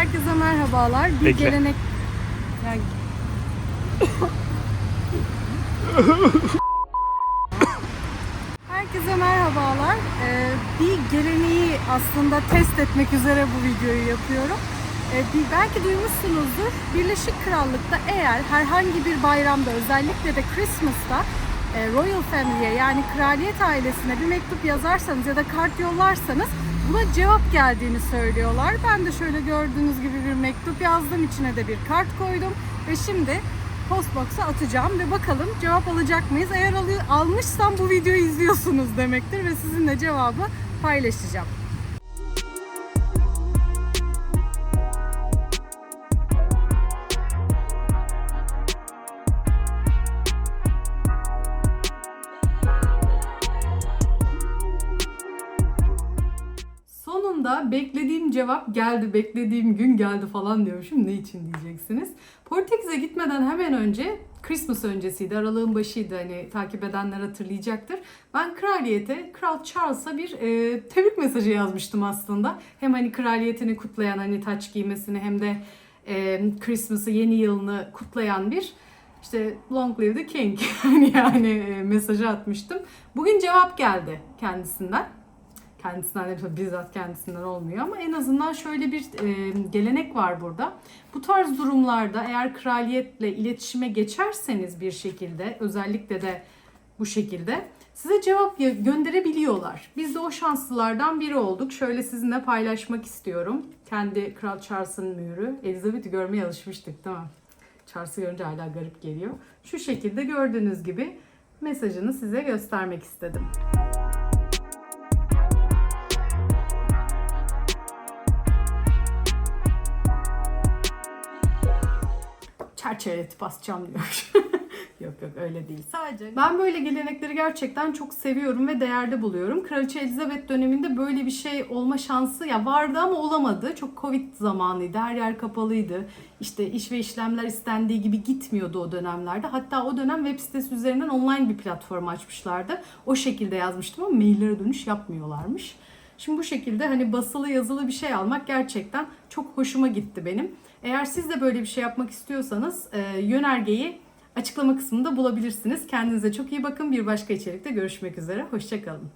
Herkese merhabalar. Bir Bekle. gelenek... Herkese merhabalar. Ee, bir geleneği aslında test etmek üzere bu videoyu yapıyorum. Ee, bir, belki duymuşsunuzdur. Birleşik Krallık'ta eğer herhangi bir bayramda özellikle de Christmas'ta e, Royal Family'ye yani kraliyet ailesine bir mektup yazarsanız ya da kart yollarsanız buna cevap geldiğini söylüyorlar. Ben de şöyle gördüğünüz gibi bir mektup yazdım. içine de bir kart koydum ve şimdi postbox'a atacağım ve bakalım cevap alacak mıyız? Eğer alı- almışsam bu videoyu izliyorsunuz demektir ve sizinle cevabı paylaşacağım. Sonunda beklediğim cevap geldi, beklediğim gün geldi falan diyormuşum. Ne için diyeceksiniz. Portekiz'e gitmeden hemen önce Christmas öncesiydi, aralığın başıydı hani takip edenler hatırlayacaktır. Ben kraliyete, Kral Charles'a bir e, tebrik mesajı yazmıştım aslında. Hem hani kraliyetini kutlayan hani taç giymesini hem de e, Christmas'ı, yeni yılını kutlayan bir işte Long Live the King yani, yani e, mesajı atmıştım. Bugün cevap geldi kendisinden kendisinden de bizzat kendisinden olmuyor ama en azından şöyle bir e, gelenek var burada. Bu tarz durumlarda eğer kraliyetle iletişime geçerseniz bir şekilde özellikle de bu şekilde size cevap gönderebiliyorlar. Biz de o şanslılardan biri olduk. Şöyle sizinle paylaşmak istiyorum. Kendi Kral Charles'ın mührü. Elizabeth'i görmeye alışmıştık değil mi? Charles'ı görünce hala garip geliyor. Şu şekilde gördüğünüz gibi mesajını size göstermek istedim. Çerçeveletip basacağım diyor. yok yok öyle değil. Sadece ben böyle gelenekleri gerçekten çok seviyorum ve değerli buluyorum. Kraliçe Elizabeth döneminde böyle bir şey olma şansı ya vardı ama olamadı. Çok Covid zamanıydı. Her yer kapalıydı. İşte iş ve işlemler istendiği gibi gitmiyordu o dönemlerde. Hatta o dönem web sitesi üzerinden online bir platform açmışlardı. O şekilde yazmıştım ama maillere dönüş yapmıyorlarmış. Şimdi bu şekilde hani basılı yazılı bir şey almak gerçekten çok hoşuma gitti benim. Eğer siz de böyle bir şey yapmak istiyorsanız e, yönergeyi açıklama kısmında bulabilirsiniz. Kendinize çok iyi bakın. Bir başka içerikte görüşmek üzere. Hoşçakalın.